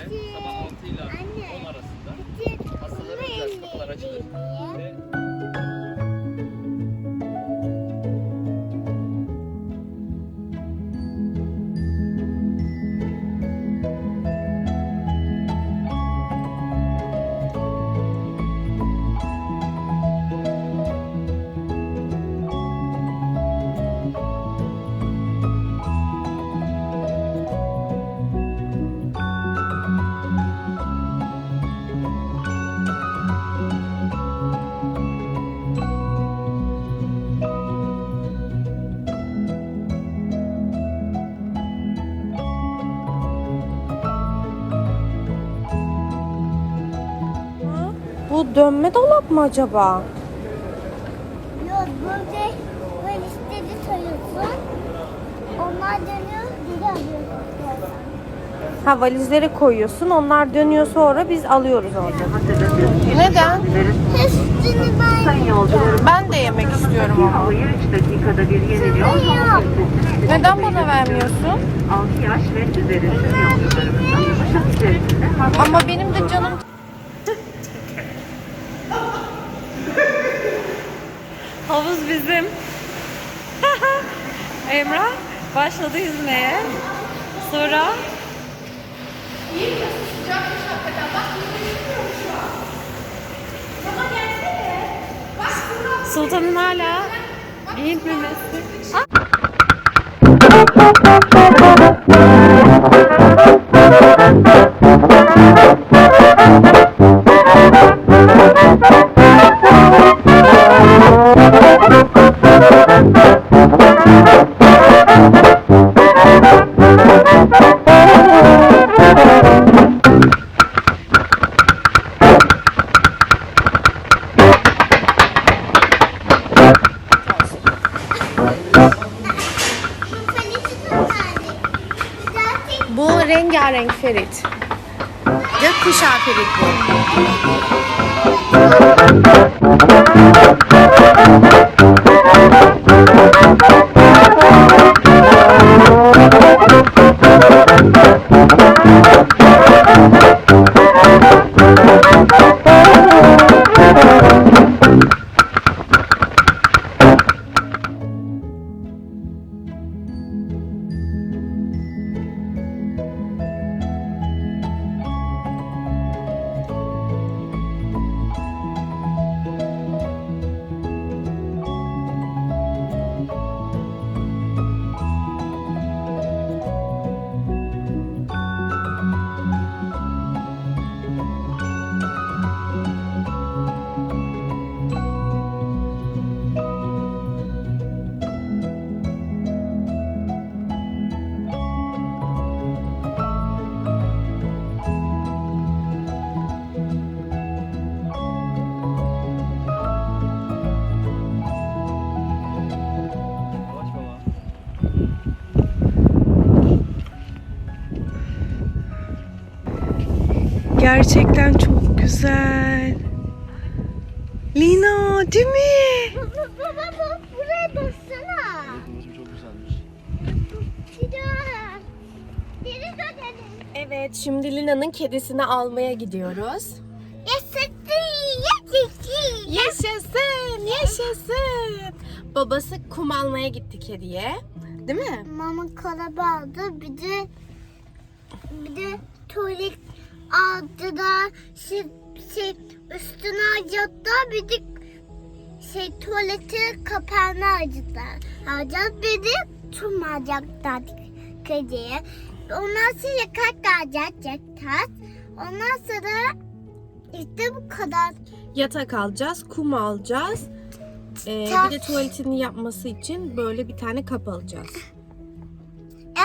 reçetesiyle sabah 6 ile 10 arasında hastalara özel kapılar açılır. Ve dönme dolap mı acaba? Yok burada valizleri sayıyorsun. Onlar dönüyor geri alıyorsun. Ha valizlere koyuyorsun. Onlar dönüyor sonra biz alıyoruz orada. Neden? Üstünü ben yolcularım, Ben de yemek istiyorum ama. havayı 3 dakikada bir yeniliyor. Yok. Neden bana vermiyorsun? 6 yaş ve üzeri tüm yolcularımızın uçak içerisinde hasta Ama benim de canım... Havuz bizim. Emrah başladı yüzmeye. Sonra... Sultan'ın hala giyinmemesi. Zaten Gerçekten çok güzel. Lina değil mi? baba bak buraya baksana. Çok güzelmiş. Evet şimdi Lina'nın kedisini almaya gidiyoruz. Yes Yaşasın, yaşasın. Babası kum almaya gitti kediye. Değil mi? Mama kalaba aldı. Bir de bir de tuvalet aldılar. Şey, şey üstüne acıttılar. Bir de şey tuvaleti kapağını acıttılar. Alacağız. Bir de tüm alacaklar kediye. Ondan sonra kalk alacaklar. Ondan sonra işte bu kadar. Yatak alacağız, kum alacağız. Ee, bir de tuvaletini yapması için böyle bir tane kap alacağız. Ya,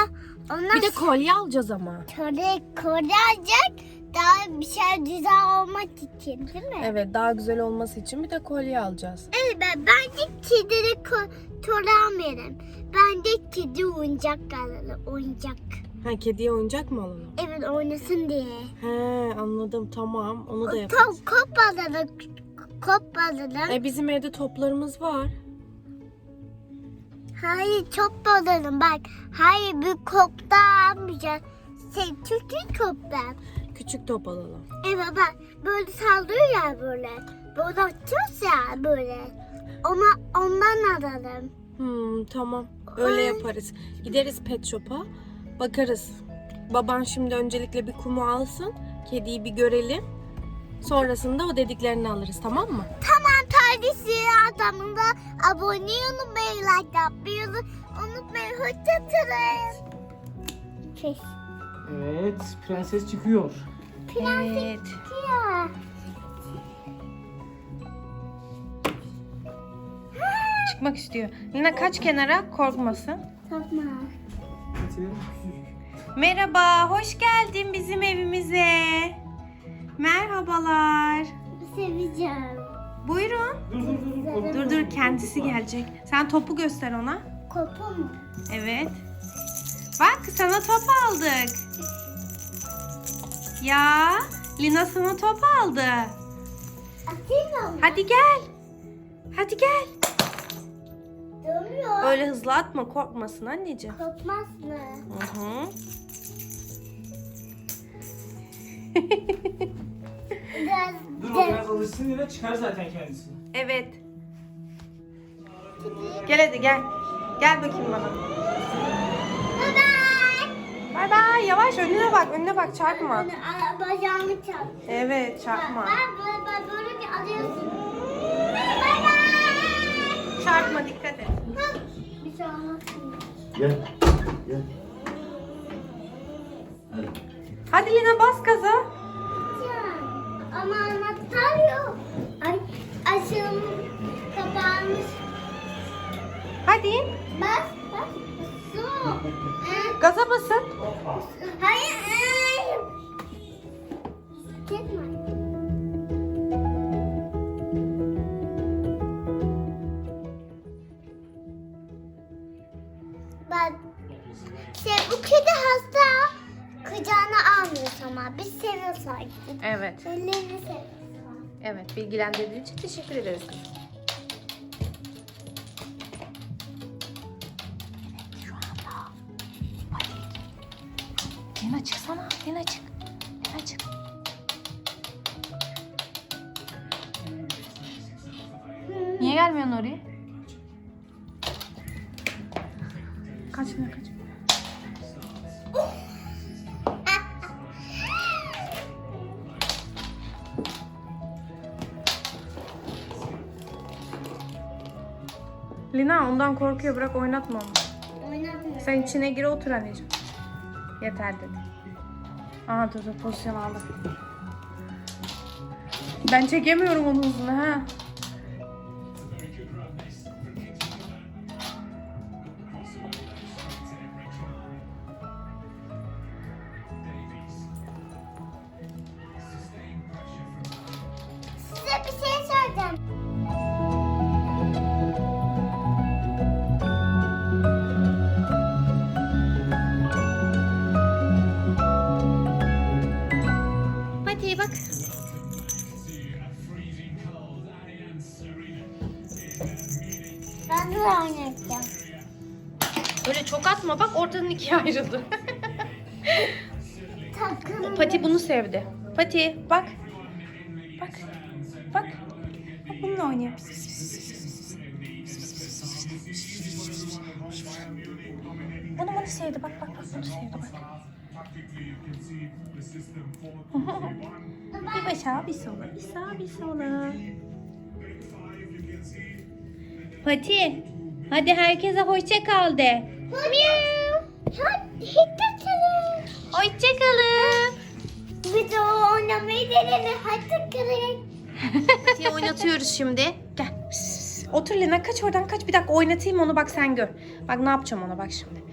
ondan Bir de kolye alacağız ama. Töre koruyacak daha bir şey güzel olmak için değil mi? Evet, daha güzel olması için bir de kolye alacağız. Evet ben bence kedili töre almayalım. Ben de kedi oyuncak alalım. Oyuncak. Ha, kediye oyuncak mı alalım? Evet oynasın diye. He, anladım. Tamam. Onu da Tam yaparız. kop alalım. Kop alalım. E, bizim evde toplarımız var. Hayır çok alalım bak. Hayır bir kop da almayacağız. Şey küçük koplar. Küçük top alalım. Evet bak böyle sallıyor ya böyle. Böyle atıyoruz ya böyle. Ona ondan alalım. Hmm, tamam. Öyle yaparız. Gideriz pet shop'a. Bakarız. Baban şimdi öncelikle bir kumu alsın. Kediyi bir görelim. Sonrasında o dediklerini alırız tamam mı? Tamam kardeşi adamında abone olmayı, like yapmayı unutmayın. Hoşçakalın. Pes. Evet, prenses çıkıyor. Evet. Ya. Çıkmak istiyor. Lina kaç kenara korkmasın. Tamam. Merhaba, hoş geldin bizim evimize. Merhabalar. Seveceğim. Buyurun. Dur dur dur. dur. Dur dur kendisi gelecek. Sen topu göster ona. Kopum. Evet. Bak sana top aldık. Ya Lina sana top aldı. Atayım mı? Hadi gel. Hadi gel. Dönüyor. Öyle hızlı atma korkmasın anneciğim. Kopmaz mı? Hı hı. Biraz Dur o biraz alışsın yine çıkar zaten kendisi. Evet. Gel hadi gel. Gel bakayım bana. Bay bay. Yavaş önüne bak. Önüne bak çarpma. Bacağımı çarp. Evet çarpma. Ben böyle, bir alıyorsun. Çarpma dikkat et. Bir şey olmaz. Gel. Gel. Hadi Lina bas gaza. Ama anahtar yok. Ay, açılmış, kapanmış. Hadi. Bas, bas. Su. Gaza basın. Hayır, hayır. Gitme. Bak, şey, bu kedi hasta kucağına almıyoruz ama biz seviyoruz. Evet. Ellerini seviyoruz. Evet bilgilendirdiğin için teşekkür ederiz. Gelmiyorsun oraya? Kaç Lina kaç. Lina ondan korkuyor bırak oynatma onu. Sen içine gir otur anneciğim. Yeter dedi. Aha dur dur pozisyon aldı. Ben çekemiyorum onun hızını ha. Öyle çok atma bak ortadan ikiye ayrıldı. Takım. Pati bunu sevdi. Pati bak. Bak. Bak. Bak bununla oynuyor. Bunu bunu sevdi bak bak bak bunu sevdi bak. bir başa bir sola bir sağa bir sola. Pati hadi herkese hoşça kal de. Hoşçakalın. Hoşça kalın. Bir de oynamayı denelim. Hoşçakalın. Pati'yi oynatıyoruz şimdi. Gel. Otur Lena kaç oradan kaç bir dakika oynatayım onu bak sen gör. Bak ne yapacağım ona bak şimdi.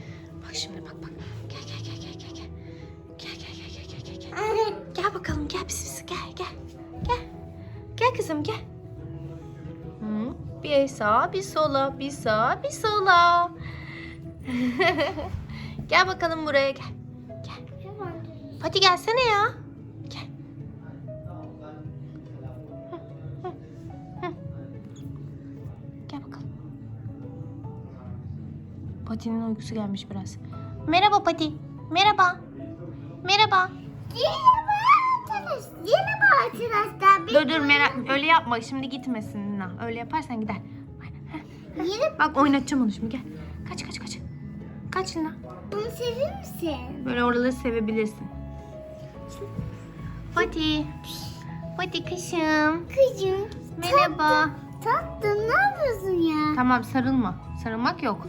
Bak şimdi bak bak. Gel gel gel gel gel gel. Gel gel gel gel gel gel gel. Gel bakalım gel pis pis gel gel. Gel. Gel kızım gel. Hı. Bir sağa bir sola bir sağa bir sola. gel bakalım buraya gel. Gel. Pati gelsene ya. Gel. Gel bakalım. Pati'nin uykusu gelmiş biraz. Merhaba Pati. Merhaba. Merhaba. Mi arkadaşlar? Bir Dur dur merak öyle yapma şimdi gitmesin Lina. Öyle yaparsan gider. Yine Bak oynatacağım onu şimdi gel. Kaç kaç Kaç Lina. bunu seviyor musun? Böyle oraları sevebilirsin. Pati. Pati kışım. Kızım. Merhaba. Tatlım ne yapıyorsun ya? Tamam sarılma. Sarılmak yok.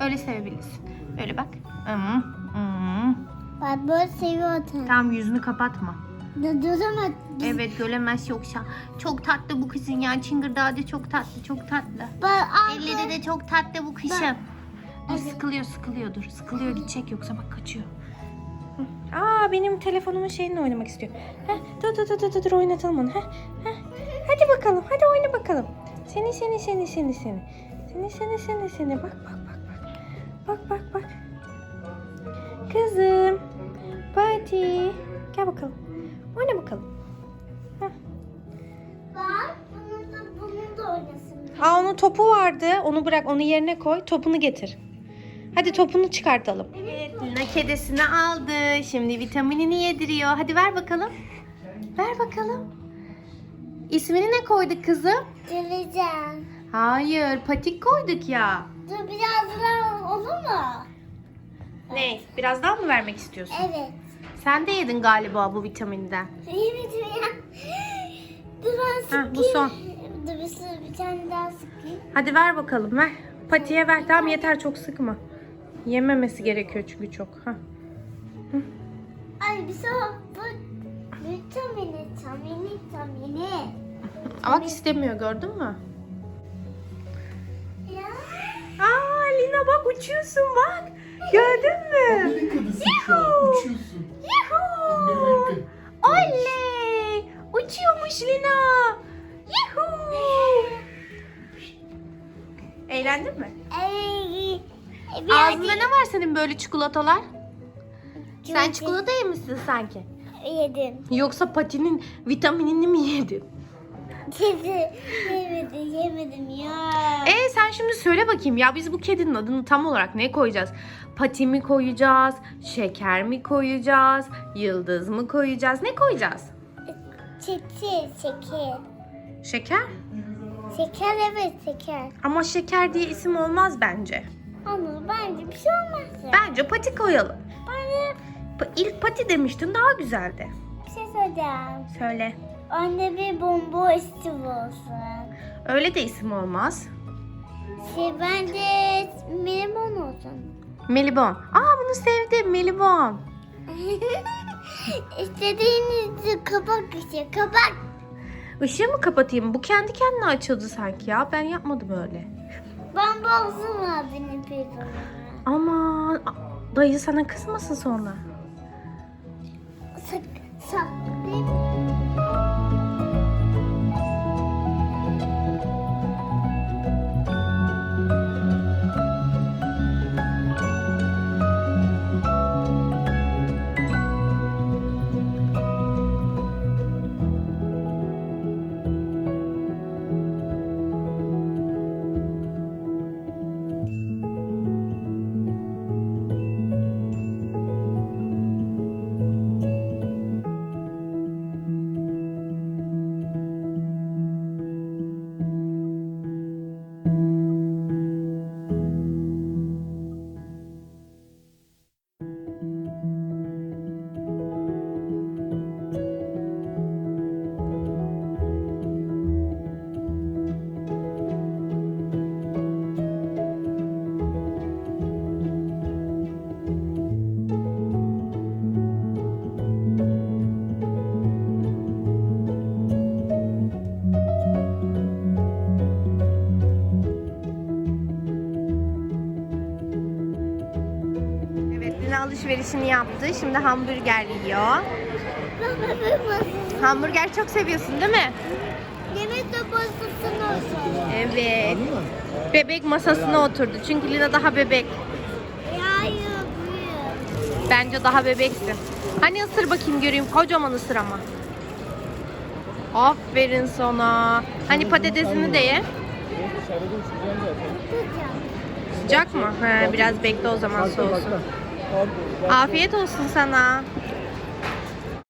Öyle sevebilirsin. Öyle bak. Hmm, hmm. Ben böyle seviyorum. Tamam yüzünü kapatma. Duramaz. Evet göremez yoksa. Çok tatlı bu kızın ya. Çıngırdağı da çok tatlı çok tatlı. Ben Elleri de çok tatlı bu kışım. Dur sıkılıyor sıkılıyor dur. Sıkılıyor gidecek yoksa bak kaçıyor. Aa benim telefonumun şeyinle oynamak istiyor. Heh, dur dur dur dur dur, oynatalım onu. Heh, heh. Hadi bakalım hadi oyna bakalım. Seni seni seni seni seni. Seni seni seni seni bak bak bak bak. Bak bak bak. Kızım. Pati. Gel bakalım. Oyna bakalım. Bak bunu da, bunu da oynasın. Aa onun topu vardı. Onu bırak onu yerine koy. Topunu getir. Hadi topunu çıkartalım. Evet Lina kedisini aldı. Şimdi vitaminini yediriyor. Hadi ver bakalım. Ver bakalım. İsmini ne koyduk kızım? Geleceğim. Hayır patik koyduk ya. Dur biraz daha olur mu? Ne? Biraz daha mı vermek istiyorsun? Evet. Sen de yedin galiba bu vitaminden. İyi mi ya? Dur ben sıkayım. Ha, bu son. Dur bir, sürü- bir tane daha sıkayım. Hadi ver bakalım ver. Patiye ver. Tamam yeter çok sıkma. Yememesi gerekiyor çünkü çok. Ha. Ay bir sonra bu vitamini, vitamini, vitamini. Bak istemiyor gördün mü? Ya. Aa Lina bak uçuyorsun bak. Gördün mü? Yuhuu. Yuhuu. Oley. Uçuyormuş Lina. Yuhuu. Eğlendin mi? Bir Ağzında ne var senin böyle çikolatalar? Sen çikolata yemişsin sanki. yedim. Yoksa patinin vitaminini mi yedin? Yemedim, yemedim ya. E sen şimdi söyle bakayım ya biz bu kedinin adını tam olarak ne koyacağız? Pati mi koyacağız? Şeker mi koyacağız? Yıldız mı koyacağız? Ne koyacağız? Çeçil, şeker. Şeker? Şeker evet şeker. Ama şeker diye isim olmaz bence. Ama bence bir şey olmaz ya. Bence pati koyalım. Bence Pa- İlk pati demiştin daha güzeldi. bir şey söyleyeceğim. Söyle. Anne bir bomba isim olsun. Öyle de isim olmaz. Şey bence limon olsun. Melibon. Aa bunu sevdim Melibon. İstediğiniz kapak işte kapak. Işığı mı kapatayım? Bu kendi kendine açıldı sanki ya. Ben yapmadım öyle. Ben bozdum abinin pizzasını. Aman dayı sana kızmasın sonra. Sak, sak, alışverişini yaptı. Şimdi hamburger yiyor. Hamburger çok seviyorsun değil mi? Yemek sopasını olsun. Evet. Bebek masasına oturdu. Çünkü Lina daha bebek. Hayır. Bence daha bebeksin. Hani ısır bakayım göreyim. Kocaman ısır ama. Aferin sana. Hani patatesini de ye. Sıcak mı? He, biraz bekle o zaman soğusun. Afiyet olsun sana.